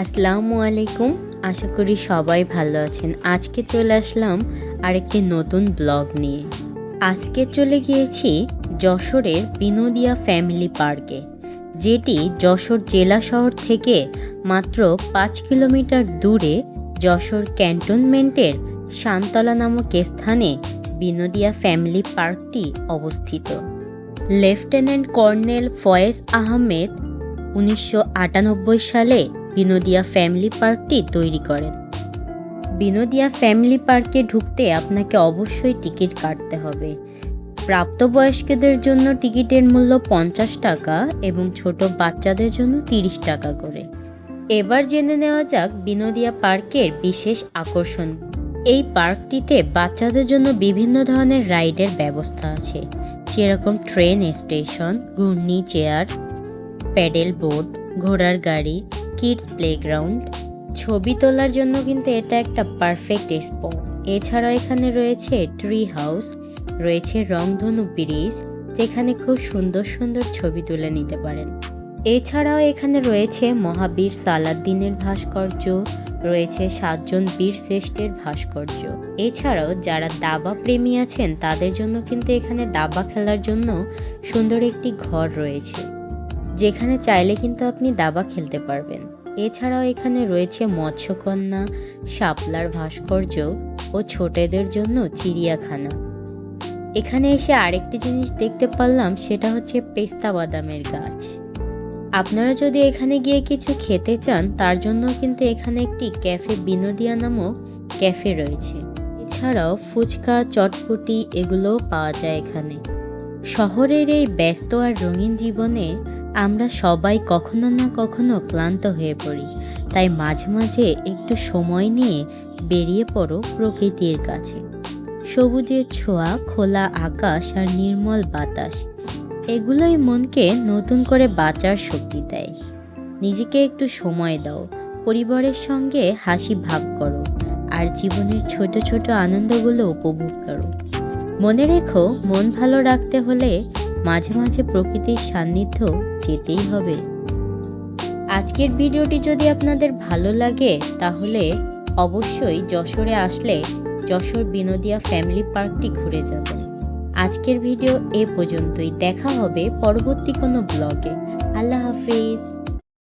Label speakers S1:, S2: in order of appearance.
S1: আসসালামু আলাইকুম, আশা করি সবাই ভালো আছেন। আজকে চলে আসলাম আরেকটি নতুন ব্লগ নিয়ে। আজকে চলে গিয়েছি যশোরের বিনোদিয়া ফ্যামিলি পার্কে, যেটি যশোর জেলা শহর থেকে মাত্র পাঁচ কিলোমিটার দূরে যশোর ক্যান্টনমেন্টের শান্তলা নামক স্থানে বিনোদিয়া ফ্যামিলি পার্কটি অবস্থিত। লেফটেন্যান্ট কর্নেল ফয়েজ আহমেদ উনিশশো আটানব্বই সালে বিনোদিয়া ফ্যামিলি পার্কটি তৈরি করেন। বিনোদিয়া ফ্যামিলি পার্কে ঢুকতে আপনাকে অবশ্যই টিকিট কাটতে হবে। প্রাপ্তবয়স্কদের জন্য টিকিটের মূল্য পঞ্চাশ টাকা এবং ছোট বাচ্চাদের জন্য তিরিশ টাকা করে। এবার জেনে নেওয়া যাক বিনোদিয়া পার্কের বিশেষ আকর্ষণ। এই পার্কটিতে বাচ্চাদের জন্য বিভিন্ন ধরনের রাইডের ব্যবস্থা আছে। যেরকম ট্রেন স্টেশন, ঘূর্ণি চেয়ার, প্যাডেল বোট, ঘোড়ার গাড়ি কিডস প্লেগ্রাউন্ড ছবি তোলার জন্য কিন্তু এটা একটা পারফেক্ট স্পট এছাড়া এখানে রয়েছে ট্রি হাউস রয়েছে রংধনু ব্রিজ, যেখানে খুব সুন্দর সুন্দর ছবি তুলে নিতে পারেন। এছাড়াও এখানে রয়েছে মহাবীর সালাদ্দিনের ভাস্কর্য, রয়েছে সাতজন বীর শ্রেষ্ঠের ভাস্কর্য। এছাড়াও যারা দাবা প্রেমী আছেন, তাদের জন্য কিন্তু এখানে দাবা খেলার জন্য সুন্দর একটি ঘর রয়েছে। যেখানে চাইলে কিন্তু আপনি দাবা খেলতে পারবেন। এছাড়াও এখানে রয়েছে মৎস্যকন্যা, শাপলার ভাস্কর্য ও ছোটদের জন্য চিড়িয়াখানা। এখানে এসে আরেকটি জিনিস দেখতে পারলাম, সেটা হচ্ছে পেস্তা বাদামের গাছ। আপনারা যদি এখানে গিয়ে কিছু খেতে চান, তার জন্য কিন্তু এখানে একটি ক্যাফে বিনোদিয়া নামক ক্যাফে রয়েছে। এছাড়াও ফুচকা, চটপটি এগুলোও পাওয়া যায় এখানে। শহরের এই ব্যস্ত আর রঙিন জীবনে আমরা সবাই কখনো না কখনো ক্লান্ত হয়ে পড়ি। তাই মাঝে মাঝে একটু সময় নিয়ে বেরিয়ে পড়ো প্রকৃতির কাছে। সবুজের ছোঁয়া, খোলা আকাশ আর নির্মল বাতাস, এগুলোই মনকে নতুন করে বাঁচার শক্তি দেয়। নিজেকে একটু সময় দাও, পরিবারের সঙ্গে হাসি ভাগ করো, আর জীবনের ছোট ছোট আনন্দগুলো উপভোগ করো। মনে রেখো, মন ভালো রাখতে হলে মাঝে মাঝে প্রকৃতির সান্নিধ্য যেতেই হবে। আজকের ভিডিওটি যদি আপনাদের ভালো লাগে, তাহলে অবশ্যই যশোরে আসলে যশোর বিনোদিয়া ফ্যামিলি পার্কটি ঘুরে যাবেন। আজকের ভিডিও এ পর্যন্তই। দেখা হবে পরবর্তী কোনো ব্লগে। আল্লাহ হাফিজ।